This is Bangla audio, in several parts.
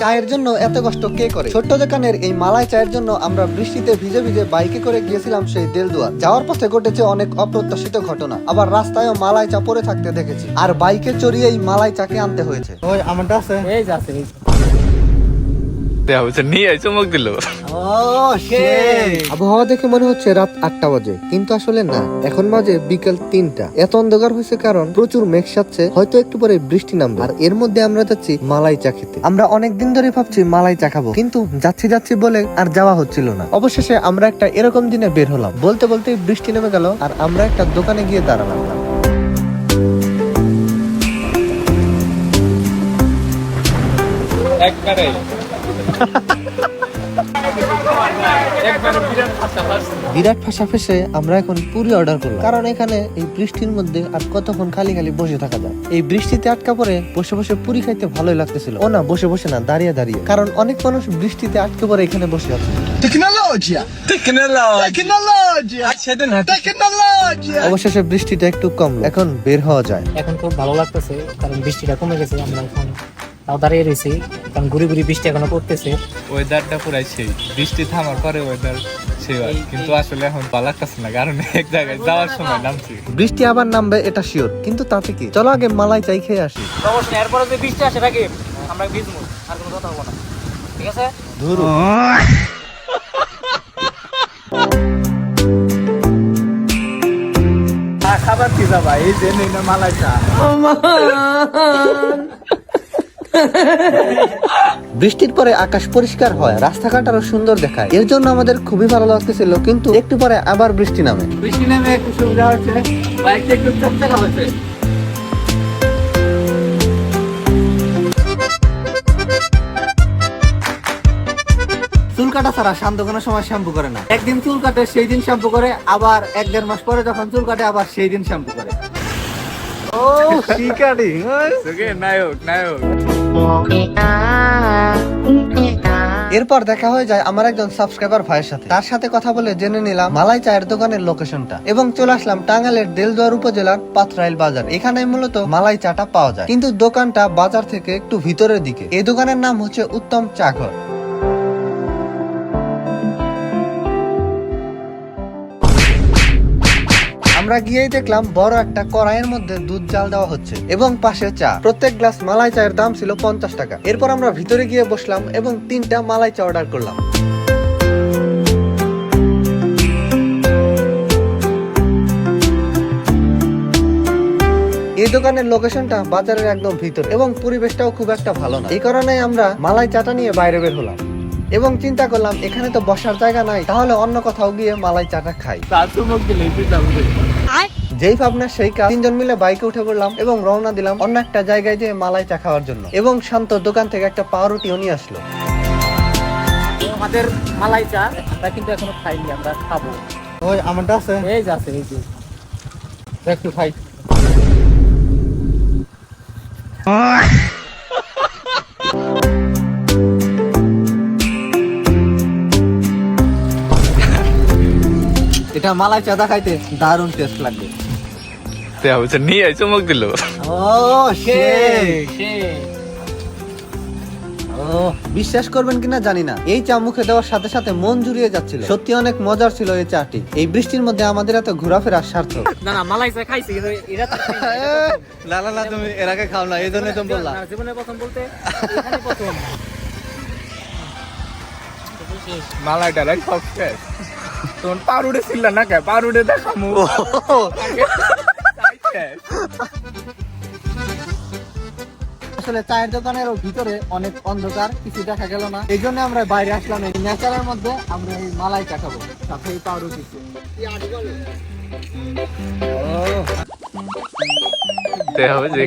চায়ের জন্য এত কষ্ট কে করে? ছোট্ট দোকানের এই মালাই চায়ের জন্য আমরা বৃষ্টিতে ভিজে ভিজে বাইকে করে গিয়েছিলাম সেই দেলদুয়া যাওয়ার পথে ঘটেছে অনেক অপ্রত্যাশিত ঘটনা। আবার রাস্তায়ও মালাই চা পরে থাকতে দেখেছি। আর বাইকে চড়িয়ে এই মালাই চাকে আনতে হয়েছে। ওই আমারটা আছে। এই যাচ্ছে দেওয়া হচ্ছে নিয়ে চমক দিল। আবহাওয়া দেখে মনে হচ্ছে রাত আটটা বাজে কিন্তু আসলে না। এখন বাজে বিকেল তিনটা। এত অন্ধকার হয়েছে কারণ প্রচুর মেঘ সাচ্ছে হয়তো একটু পরে বৃষ্টি নামবে। আর এর মধ্যে আমরা যাচ্ছি মালাই চা খেতে। আমরা অনেক দিন ধরে ভাবছি মালাই চা খাব কিন্তু যাচ্ছি যাচ্ছি বলে আর যাওয়া হচ্ছিল না। অবশেষে আমরা একটা এরকম দিনে বের হলাম। বলতে বলতে বৃষ্টি নেমে গেল আর আমরা একটা দোকানে গিয়ে দাঁড়ালাম। একবারে। বিরাট ফাঁসা ফেসে আমরা এখন পুরি অর্ডার করলাম। কারণ এখানে এই বৃষ্টির মধ্যে আর কতক্ষণ খালি খালি বসে থাকা যায়? এই বৃষ্টিতে আটকা পড়ে বসে বসে পুরি খাইতে ভালোই লাগতেছিল। ও না বসে বসে না দাঁড়িয়ে দাঁড়িয়ে। কারণ অনেক মানুষ বৃষ্টিতে আটকে পড়ে এখানে বসে আছে! Tecnologia! অবশেষে বৃষ্টিটা একটু কম এখন বের হওয়া যায়। এখন খুব ভালো লাগতেছে কারণ বৃষ্টিটা কমে গেছে আমরা এখন তাও দাঁড়িয়ে রয়েছি কারণ ঘুরি ঘুরি বৃষ্টি এখনও পড়তেছে। ওয়েদারটা পুরাই সেই। বৃষ্টি থামার পরে ওয়েদার সেই কিন্তু আসলে এখন ভালো লাগতেছে না কারণ এক জায়গায় যাওয়ার সময় নামছি। বৃষ্টি আবার নামবে এটা শিওর কিন্তু তাতে কি? চলো আগে মালাই চাই খেয়ে আসি। অবশ্যই এরপরে যে বৃষ্টি আসে থাকে আমরা ভিজবো আর কোনো কথা হব না। ঠিক আছে? ধরু। খাবার কি যাবা? এই যে নেই না মালাইটা বৃষ্টির পরে আকাশ পরিষ্কার হয় রাস্তাঘাট আরও সুন্দর দেখায়। এর জন্য আমাদের খুবই ভালো লাগতেছিল কিন্তু একটু পরে আবার বৃষ্টি নামে। বৃষ্টি নামে একটু সুবিধা হচ্ছে বাইকটা একটু চকচকা হয়েছে। চুল কাটা ছাড়া শান্ত কোনো সময় শ্যাম্পু করে না। একদিন চুল কাটে সেই দিন শ্যাম্পু করে আবার এক দেড় মাস পরে যখন চুল কাটে আবার সেই দিন শ্যাম্পু করে। ও শিকারি নায়ক নায়ক। এরপর দেখা হয়ে যায় আমার একজন সাবস্ক্রাইবার ভাইয়ের সাথে। তার সাথে কথা বলে জেনে নিলাম মালাই চায়ের দোকানের লোকেশনটা এবং চলে আসলাম টাঙ্গালের দেলদুয়ার উপজেলার পাথরাইল বাজার। এখানে মূলত মালাই চাটা পাওয়া যায়। কিন্তু দোকানটা বাজার থেকে একটু ভিতরের দিকে। এই দোকানের নাম হচ্ছে উত্তম চা ঘর। আমরা গিয়েই দেখলাম বড় একটা কড়াইয়ের মধ্যে দুধ জাল দেওয়া হচ্ছে এবং পাশে চা। প্রত্যেক গ্লাস মালাই চায়ের দাম ছিল পঞ্চাশ টাকা। এরপর আমরা ভিতরে গিয়ে বসলাম এবং তিনটা মালাই চা অর্ডার করলাম। এই দোকানের লোকেশনটা বাজারের একদম ভিতর এবং পরিবেশটাও খুব একটা ভালো না। এই কারণে আমরা মালাই চাটা নিয়ে বাইরে বের হলাম এবং চিন্তা করলাম, এখানে তো বসার জায়গা নাই, তাহলে অন্য কোথাও গিয়ে মালাই চাটা খাই। যেই ভাবনা সেই কাজ তিনজন মিলে বাইকে উঠে পড়লাম এবং রওনা দিলাম অন্য একটা জায়গায় যে মালাই চা খাওয়ার জন্য এবং শান্ত দোকান থেকে একটা পাউরুটিও নিয়ে আসলো। আমাদের মালাই চা আমরা কিন্তু এখনও খাইনি আমরা খাব। ওই আমারটা আছে। এই যাচ্ছে এই যে। একটু খাই। এটা মালাই চাটা খাইতে দারুণ টেস্ট লাগবে। দেওয়া হচ্ছে নিয়ে চমক দিল। ও ও বিশ্বাস করবেন কিনা জানি না। এই চা মুখে দেওয়ার সাথে সাথে মন জুড়িয়ে যাচ্ছিল। সত্যি অনেক মজার ছিল এই চাটি। এই বৃষ্টির মধ্যে আমাদের এত ঘোরাফেরা সার্থক। না না মালাই চা খাইছি কিন্তু এটা তো না না না তুমি এর আগে খাও না এই জন্যই তুমি বললা না, জীবনে প্রথম বলতে এখানে প্রথম মালাইটা সব শেষ। পারুডে ছিল না কে? পারুডে দেখামু। আসলে চায়ের দোকানের ভিতরে অনেক অন্ধকার কিছু দেখা গেল না। এই জন্য আমরা বাইরে আসলাম এই নেচারের মধ্যে আমরা এই মালাই খাব সাথে এই পাউরুটি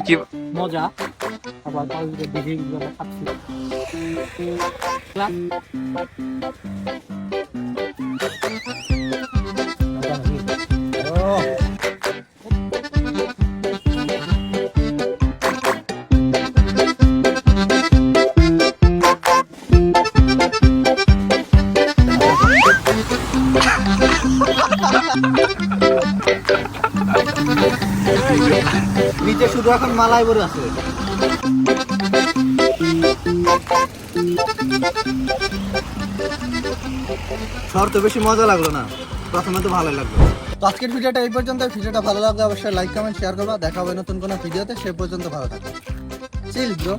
কি মজা। আবার কলেজে দেখি খাচ্ছি। নিচে শুধু এখন মালাই বড় আছে। শহর তো বেশি মজা লাগল না, প্রথমে তো ভালো লাগল। তো আজকের ভিডিওটা এই পর্যন্ত ভিডিওটা ভালো লাগলে অবশ্যই লাইক কমেন্ট শেয়ার করবা। দেখা হবে নতুন কোনো ভিডিওতে, সে পর্যন্ত ভালো থাকবে চিল ব্রো